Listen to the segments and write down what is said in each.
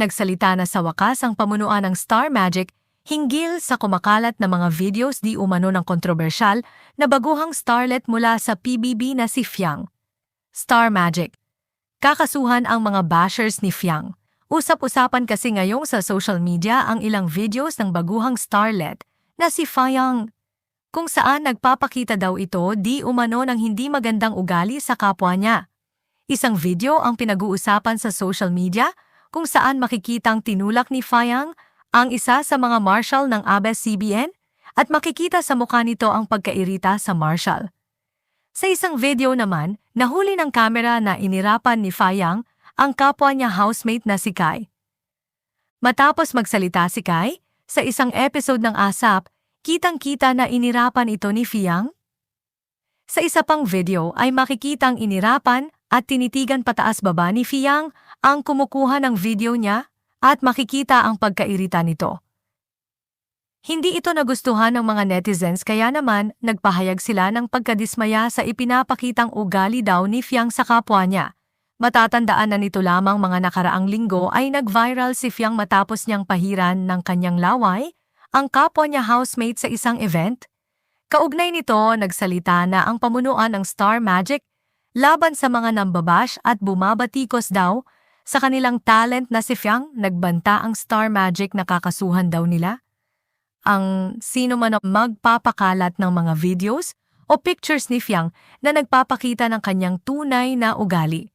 Nagsalita na sa wakas ang pamunuan ng Star Magic hinggil sa kumakalat na mga videos di umano ng kontrobersyal na baguhang starlet mula sa PBB na si Fiang. Star Magic. Kakasuhan ang mga bashers ni Fiang. Usap-usapan kasi ngayong sa social media ang ilang videos ng baguhang starlet na si Fayang kung saan nagpapakita daw ito di umano ng hindi magandang ugali sa kapwa niya. Isang video ang pinag-uusapan sa social media kung saan makikitang tinulak ni Fayang ang isa sa mga marshal ng ABS-CBN at makikita sa mukha nito ang pagkairita sa marshal. Sa isang video naman, nahuli ng kamera na inirapan ni Fayang ang kapwa niya housemate na si Kai. Matapos magsalita si Kai, sa isang episode ng ASAP, kitang-kita na inirapan ito ni Fiang. Sa isa pang video ay makikitang inirapan at tinitigan pataas baba ni Fiang ang kumukuha ng video niya at makikita ang pagkairita nito. Hindi ito nagustuhan ng mga netizens kaya naman nagpahayag sila ng pagkadismaya sa ipinapakitang ugali daw ni Fiang sa kapwa niya. Matatandaan na nito lamang mga nakaraang linggo ay nag-viral si Fiang matapos niyang pahiran ng kanyang laway, ang kapwa niya housemate sa isang event. Kaugnay nito, nagsalita na ang pamunuan ng Star Magic laban sa mga nambabash at bumabatikos daw sa kanilang talent na si Fiang nagbanta ang Star Magic na kakasuhan daw nila. Ang sino man ang magpapakalat ng mga videos o pictures ni Fiang na nagpapakita ng kanyang tunay na ugali.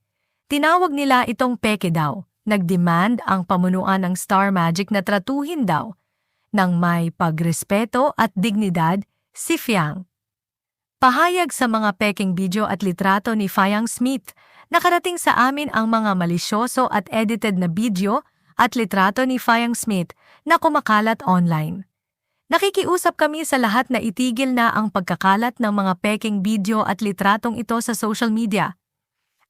Tinawag nila itong peke daw. Nagdemand ang pamunuan ng Star Magic na tratuhin daw ng may pagrespeto at dignidad si Fiang. Pahayag sa mga peking video at litrato ni Fayang Smith, nakarating sa amin ang mga malisyoso at edited na video at litrato ni Fayang Smith na kumakalat online. Nakikiusap kami sa lahat na itigil na ang pagkakalat ng mga peking video at litratong ito sa social media.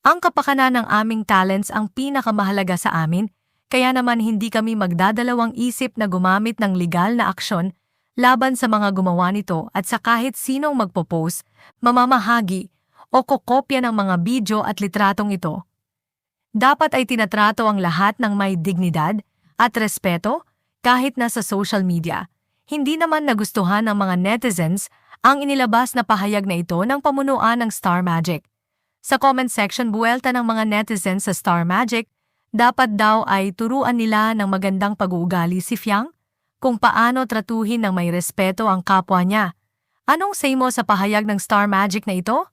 Ang kapakanan ng aming talents ang pinakamahalaga sa amin, kaya naman hindi kami magdadalawang isip na gumamit ng legal na aksyon laban sa mga gumawa nito at sa kahit sinong magpo-post, mamamahagi o kokopya ng mga video at litratong ito. Dapat ay tinatrato ang lahat ng may dignidad at respeto kahit nasa social media. Hindi naman nagustuhan ng mga netizens ang inilabas na pahayag na ito ng pamunuan ng Star Magic. Sa comment section buwelta ng mga netizens sa Star Magic, dapat daw ay turuan nila ng magandang pag-uugali si Fiang kung paano tratuhin ng may respeto ang kapwa niya. Anong say mo sa pahayag ng Star Magic na ito?